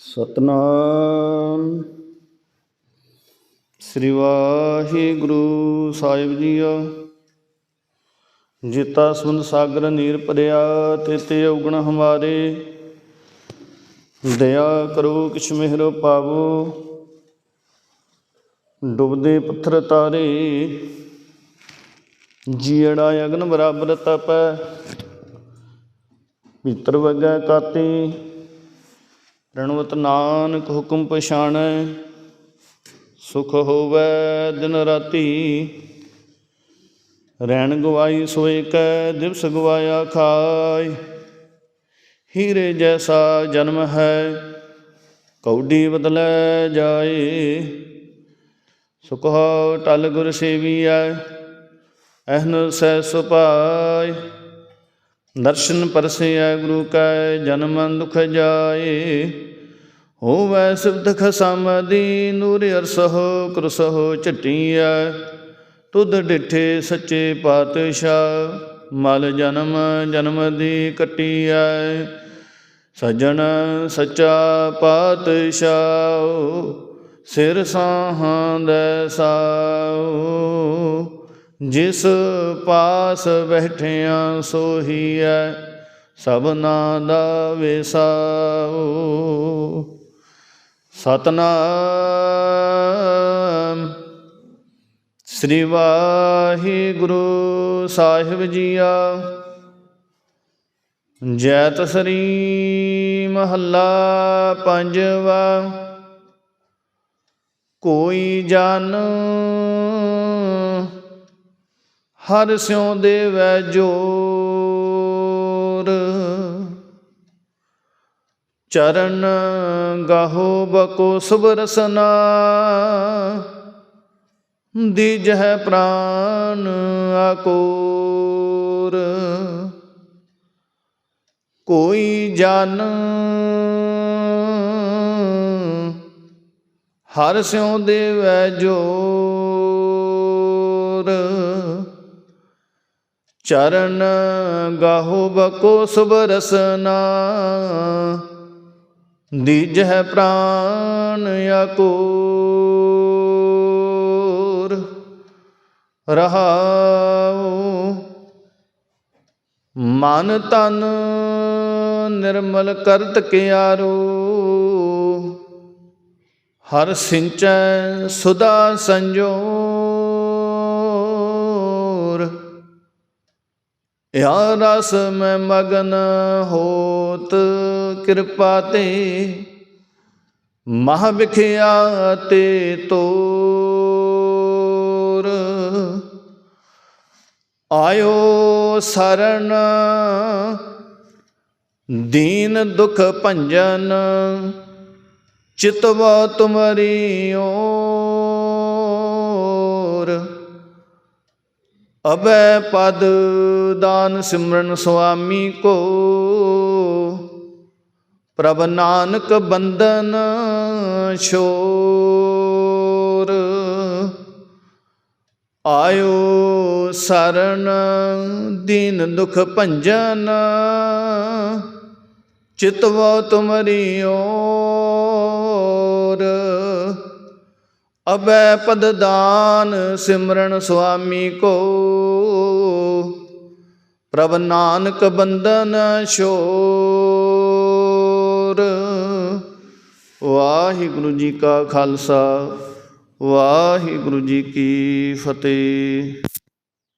ਸਤਨਾਮ। ਸ੍ਰੀ ਵਾਹਿਗੁਰੂ ਸਾਹਿਬ ਜੀਓ, ਜਿਤਾ ਸੁਨ ਸਾਗਰ ਨੀਰ ਭਰਿਆ ਤੇ ਉਗਣ ਹਮਾਰੇ। ਦਇਆ ਕਰੋ ਕਿਛ ਮਿਹਰ ਪਾਵੋ। ਡੁੱਬਦੇ ਪੱਥਰ ਤਾਰੇ ਜੀੜਾ ਅਗਨ ਬਰਾਬਰ ਤਪੈ। ਭੀਤਰ ਵਗੈ ਕਾਤੀ ਰਣਵਤ ਨਾਨਕ ਹੁਕਮ ਪਛਾਣੈ, ਸੁਖ ਹੋਵੇ ਦਿਨ ਰਾਤੀ। ਰੈਣ ਗਵਾਈ ਸੋਏ ਕੈ, ਦਿਵਸ ਗਵਾਇਆ ਖਾਇ। ਹੀਰੇ ਜੈਸਾ ਜਨਮ ਹੈ, ਕੌਡੀ ਬਦਲੈ ਜਾਏ। ਸੁਖ ਟਲ ਗੁਰ ਸੇਵੀਐ, ਅਹਨ ਸੈ ਸੁਪਾਇ ਦਰਸ਼ਨ ਪਰਸਿਐ ਗੁਰੂ ਕੈ, ਜਨਮ ਦੁਖ ਜਾਏ। ਹੋਵੈ ਸਿਵਤ ਖਸਮਦੀ ਨੂਰ ਅਰਸਹੁ, ਕਰਸਹੁ ਝਟੀਐ। ਤੁਧ ਡਿਠੇ ਸੱਚੇ ਪਾਤਸ਼ਾਹ, ਮਲ ਜਨਮ ਜਨਮ ਦੀ ਕਟੀਐ। ਸਜਣ ਸੱਚਾ ਪਾਤਸ਼ਾਹ, ਸਿਰ ਸਾਹਾਂ ਦੇ ਸਾਉ ਜਿਸ ਪਾਸ ਬੈਠਿਆਂ ਸੋਹੀਐ ਸਭਨਾ ਦਾ ਵਿਸਾਉ। ਸਤਨਾਮ ਸ੍ਰੀ ਵਾਹਿਗੁਰੂ ਸਾਹਿਬ ਜੀਆ। ਜੈਤ ਸ੍ਰੀ ਮਹੱਲਾ ਪੰਜਵਾ। ਕੋਈ ਜਨ ਹਰ ਸਿਉ ਦੇਵੈ ਜੋਰ। ਚਰਨ ਗਾਹੋ ਬਕੋ ਸੁਭ ਰਸਨਾ, ਦੀਜਹਿ ਪ੍ਰਾਨ ਆਕੋਰ। ਕੋਈ ਜਨ ਹਰ ਸਿਉ ਦੇਵੈ ਜੋਰ। ਚਰਨ ਗਾਹੋ ਬਕੋ ਸੁਭ ਰਸਨਾ। ਦੀਜਹਿ ਪ੍ਰਾਨ ਆਕੋਰ ਰਹਾਉ ਮਨ ਤਨ ਨਿਰਮਲ ਕਰਤ ਕਿਆਰੋ। ਹਰ ਸਿੰਚੈ ਸੁਦਾ ਸੰਜੋਰ ਯਾ ਰਸ ਮੈਂ ਮਗਨ ਹੋਤ, ਕਿਰਪਾ ਤੇ ਮਹ ਵਿਖਿਆ ਤੇ ਤੋਰ। ਆਇਓ ਸਰਣ ਦੀਨ ਦੁਖ ਭੰਜਨ, ਚਿਤਵਾ ਤੁਮਰੀ ਓ ਅਬੈ ਪਦ ਦਾਨ ਸਿਮਰਨ ਸੁਆਮੀ ਕੋ। ਪ੍ਰਭ ਨਾਨਕ ਬੰਧਨ ਛੋਰ। ਆਇਓ ਸਰਣ ਦੀਨ ਦੁਖ ਭੰਜਨ। ਚਿਤਵਾ ਤੁਮਰੀ ਓ ਅਬੈ ਪਦ ਸਿਮਰਨ ਸੁਆਮੀ ਕੋ। ਪ੍ਰਭ ਨਾਨਕ ਬੰਧਨ ਛੋਰ। ਵਾਹਿਗੁਰੂ ਜੀ ਕਾ ਖਾਲਸਾ, ਵਾਹਿਗੁਰੂ ਜੀ ਕੀ ਫਤਿਹ।